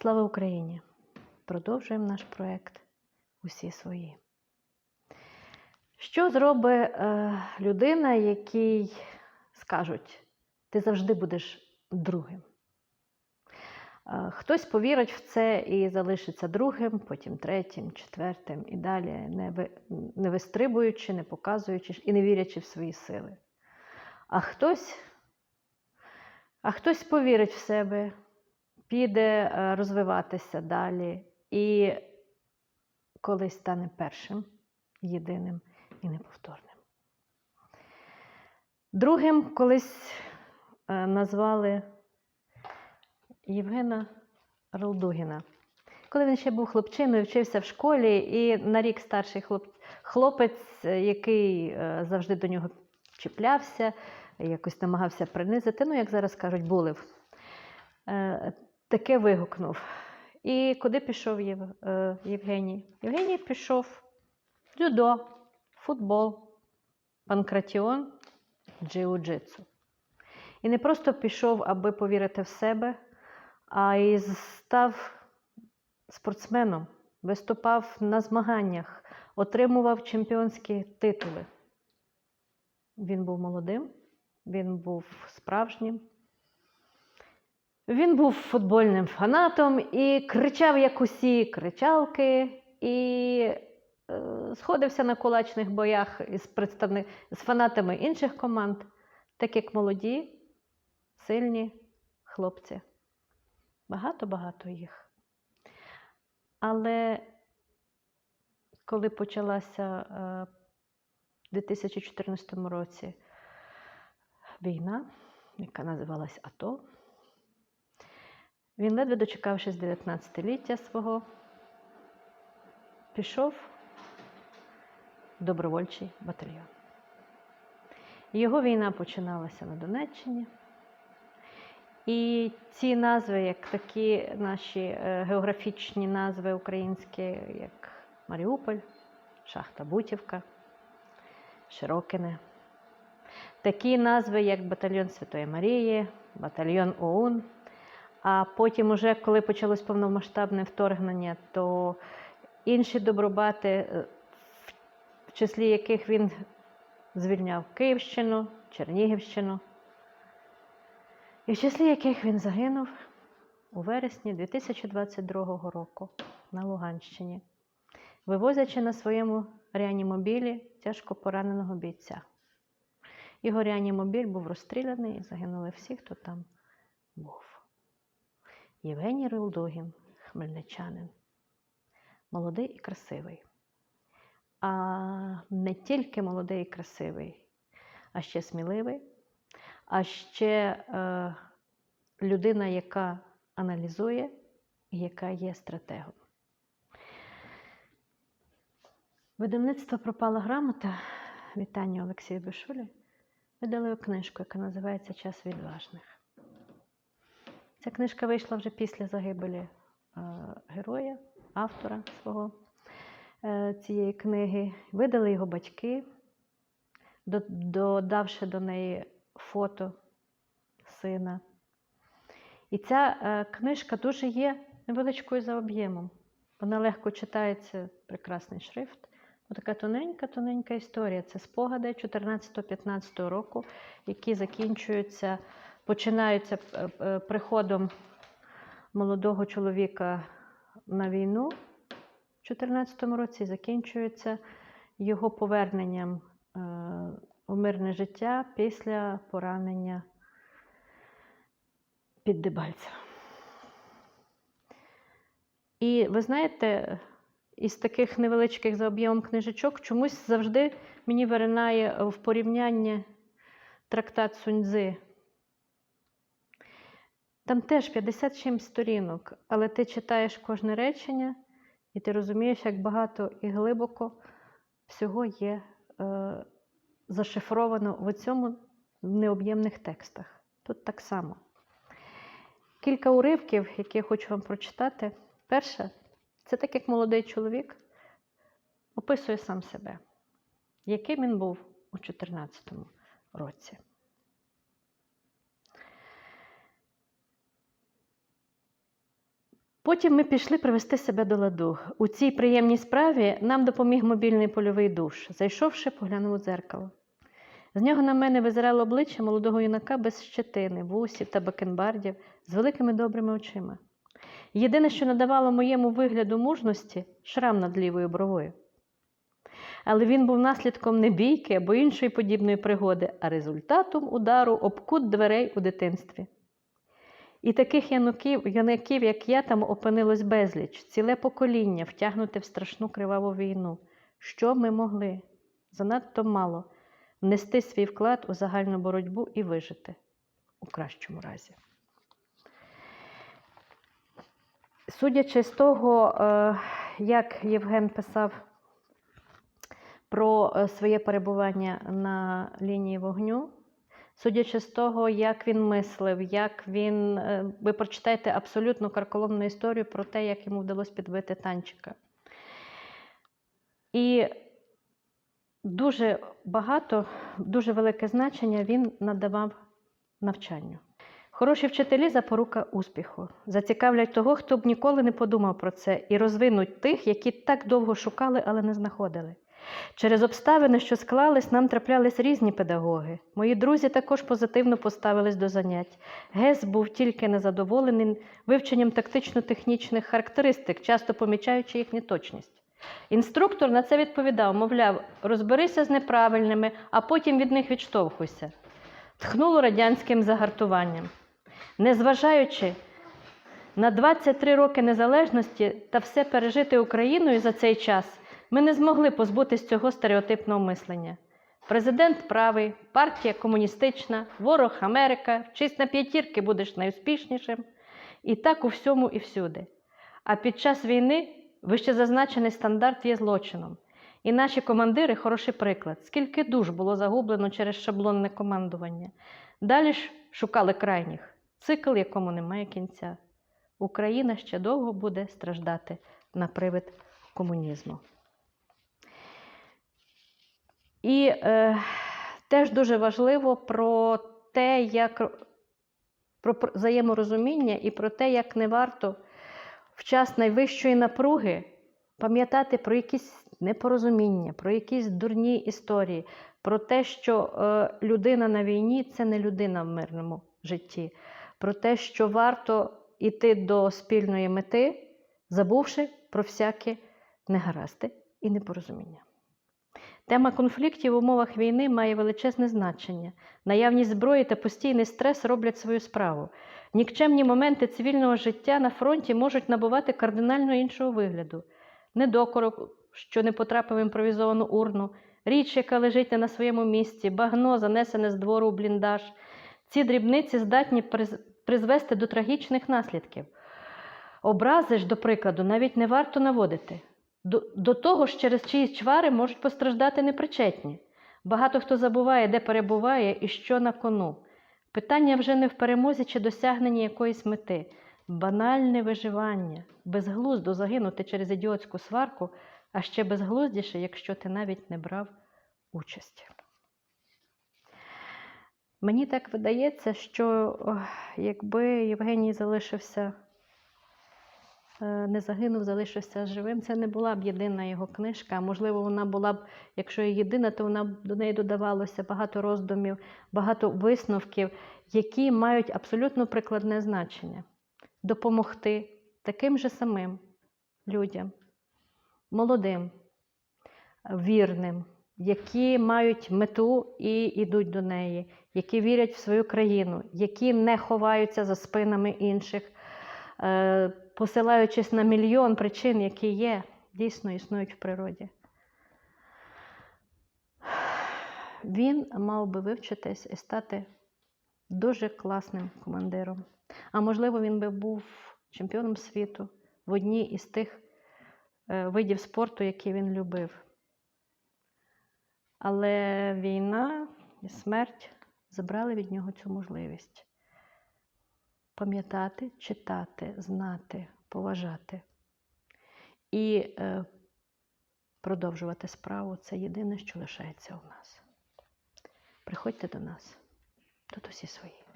Слава Україні! Продовжуємо наш проект усі свої. Що зробить е, людина, якій скажуть, ти завжди будеш другим? Е, Хтось повірить в це і залишиться другим, потім третім, четвертим і далі, не, ви, не вистрибуючи, не показуючи і не вірячи в свої сили. А хтось, а хтось повірить в себе, піде е, розвиватися далі і колись стане першим, єдиним і неповторним. Другим колись е, назвали Євгена Ролдугіна. Коли він ще був хлопчиною, вчився в школі, і на рік старший хлоп... хлопець, е, який завжди до нього чіплявся, якось намагався принизити, ну, як зараз кажуть, булив, таке вигукнув. І куди пішов Єв... е, Євгеній? Євгеній пішов дзюдо, футбол, панкратіон, джиу-джитсу. І не просто пішов, аби повірити в себе, а й став спортсменом, виступав на змаганнях, отримував чемпіонські титули. Він був молодим, він був справжнім. Він був футбольним фанатом і кричав, як усі кричалки, і е, сходився на кулачних боях із, представни... з фанатами інших команд, так як молоді, сильні хлопці. Багато-багато їх. Але коли почалася е, в 2014 році війна, яка називалась АТО, він, ледве дочекавшись 19-ліття свого, пішов в добровольчий батальйон. Його війна починалася на Донеччині. І ці назви, як такі наші е, географічні назви українські, як Маріуполь, Шахта Бутівка, Широкине. Такі назви, як Батальйон Святої Марії, Батальйон ОУН. А потім, уже, коли почалось повномасштабне вторгнення, то інші добробати, е, в числі яких він звільняв Київщину, Чернігівщину, і в числі яких він загинув у вересні 2022 року на Луганщині, вивозячи на своєму реанімобілі тяжко пораненого бійця. Його реанімобіль був розстріляний і загинули всі, хто там був. Євгеній Рилдогін, хмельничанин, молодий і красивий. А не тільки молодий і красивий, а ще сміливий, а ще е, людина, яка аналізує і яка є стратегом. Видавництво пропала грамота вітання Олексію Бешулі видали книжку, яка називається Час відважних. Ця книжка вийшла вже після загибелі е, героя, автора свого е, цієї книги. Видали його батьки, додавши до неї фото сина. І ця е, книжка дуже є невеличкою за об'ємом. Вона легко читається, прекрасний шрифт. Така тоненька-тоненька історія. Це спогади 14-15 року, які закінчуються, починаються е, е, приходом молодого чоловіка на війну в 2014 році і закінчуються його поверненням е, у мирне життя після поранення під Дебальцем. І ви знаєте, із таких невеличких за об'ємом книжечок чомусь завжди мені виринає в порівнянні трактат Суньцзи. Там теж 57 сторінок, але ти читаєш кожне речення, і ти розумієш, як багато і глибоко всього є е, зашифровано в цьому необ'ємних текстах. Тут так само. Кілька уривків, які я хочу вам прочитати. Перше, це так, як молодий чоловік описує сам себе, яким він був у 2014 році. Потім ми пішли привести себе до ладу. У цій приємній справі нам допоміг мобільний польовий душ. Зайшовши, поглянув у дзеркало. З нього на мене визирало обличчя молодого юнака без щетини, вусів та бакенбардів, з великими добрими очима. Єдине, що надавало моєму вигляду мужності шрам над лівою бровою. Але він був наслідком не бійки або іншої подібної пригоди, а результатом удару об кут дверей у дитинстві. І таких януків, юнаків, як я, там опинилось безліч, ціле покоління, втягнуте в страшну криваву війну. Що ми могли? Занадто мало внести свій вклад у загальну боротьбу і вижити у кращому разі. Судячи з того, е, як Євген писав про е, своє перебування на лінії вогню, судячи з того, як він мислив, як він. е, Ви прочитаєте абсолютно карколомну історію про те, як йому вдалося підбити танчика. І дуже багато, дуже велике значення він надавав навчанню. Хороші вчителі запорука успіху. Зацікавлять того, хто б ніколи не подумав про це, і розвинуть тих, які так довго шукали, але не знаходили. Через обставини, що склались, нам траплялись різні педагоги. Мої друзі також позитивно поставились до занять. Гес був тільки незадоволений вивченням тактично-технічних характеристик, часто помічаючи їх неточність. Інструктор на це відповідав, мовляв, розберися з неправильними, а потім від них відштовхуйся. Тхнуло радянським загартуванням. Незважаючи на 23 роки незалежності та все пережити Україною за цей час, ми не змогли позбутись цього стереотипного мислення. Президент правий, партія комуністична, ворог Америка, вчись на п'ятірки будеш найуспішнішим. І так у всьому і всюди. А під час війни вищезазначений стандарт є злочином. І наші командири хороший приклад, скільки душ було загублено через шаблонне командування. Далі ж шукали крайніх, цикл, якому немає кінця. Україна ще довго буде страждати на привид комунізму. І е, теж дуже важливо про те, як про взаєморозуміння і про те, як не варто в час найвищої напруги пам'ятати про якісь непорозуміння, про якісь дурні історії, про те, що е, людина на війні це не людина в мирному житті, про те, що варто йти до спільної мети, забувши про всякі негаразди і непорозуміння. Тема конфліктів в умовах війни має величезне значення. Наявність зброї та постійний стрес роблять свою справу. Нікчемні моменти цивільного життя на фронті можуть набувати кардинально іншого вигляду. Недокорок, що не потрапив в імпровізовану урну, річ, яка лежить не на своєму місці, багно, занесене з двору у бліндаж. Ці дрібниці здатні призвести до трагічних наслідків. Образи ж, до прикладу, навіть не варто наводити. До, до того ж, через чиїсь чвари можуть постраждати непричетні. Багато хто забуває, де перебуває і що на кону. Питання вже не в перемозі чи досягненні якоїсь мети. Банальне виживання, безглуздо загинути через ідіотську сварку, а ще безглуздіше, якщо ти навіть не брав участі. Мені так видається, що якби Євгеній залишився не загинув, залишився живим. Це не була б єдина його книжка. Можливо, вона була б, якщо і єдина, то вона б до неї додавалося багато роздумів, багато висновків, які мають абсолютно прикладне значення. Допомогти таким же самим людям, молодим, вірним, які мають мету і йдуть до неї, які вірять в свою країну, які не ховаються за спинами інших е, посилаючись на мільйон причин, які є, дійсно існують в природі. Він мав би вивчитись і стати дуже класним командиром. А можливо, він би був чемпіоном світу в одній із тих е, видів спорту, які він любив. Але війна і смерть забрали від нього цю можливість пам'ятати, читати, знати, поважати і е, продовжувати справу це єдине, що лишається у нас. Приходьте до нас, тут усі свої.